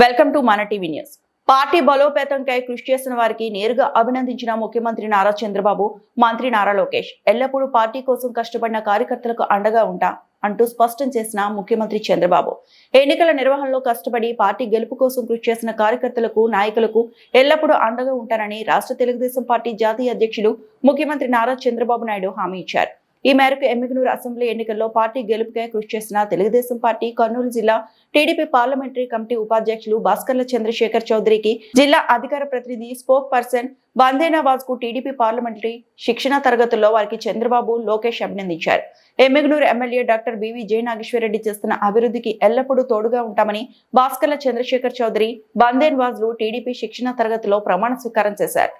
Welcome to మన TV news. Party బలోపేతంకై కృషి చేసిన వారికి నేరుగా అభినందించిన ముఖ్యమంత్రి నారా చంద్రబాబు మంత్రి నారా లోకేష్ ఎల్లప్పుడూ పార్టీ కోసం కష్టపడిన కార్యకర్తలకు అండగా ఉంటా అంటూ స్పష్టం చేసిన ముఖ్యమంత్రి చంద్రబాబు. ఎన్నికల నిర్వహణలో కష్టపడి పార్టీ గెలుపు కోసం కృషి చేసిన కార్యకర్తలకు నాయకులకు ఎల్లప్పుడూ అండగా ఉంటానని రాష్ట్ర తెలుగుదేశం పార్టీ జాతీయ అధ్యక్షులు ముఖ్యమంత్రి నారా చంద్రబాబు నాయుడు హామీ ఇచ్చారు. ఈ మేరకు ఎమ్మిగనూరు అసెంబ్లీ ఎన్నికల్లో పార్టీ గెలుపుకై కృషి చేసిన తెలుగుదేశం పార్టీ కర్నూలు జిల్లా టీడీపీ పార్లమెంటరీ కమిటీ ఉపాధ్యక్షులు భాస్కర్ల చంద్రశేఖర్ చౌదరికి జిల్లా అధికార ప్రతినిధి స్పోక్ పర్సన్ బందేనావాజ్కు టీడీపీ పార్లమెంటరీ శిక్షణ తరగతుల్లో వారికి చంద్రబాబు లోకేష్ అభినందించారు. Emmiganur MLA doctor BV Jayanageswara Reddy చేస్తున్న అభివృద్ధికి ఎల్లప్పుడూ తోడుగా ఉంటామని భాస్కర్ల చంద్రశేఖర్ చౌదరి బందేన్వాజ్లు టీడీపీ శిక్షణ తరగతిలో ప్రమాణ స్వీకారం చేశారు.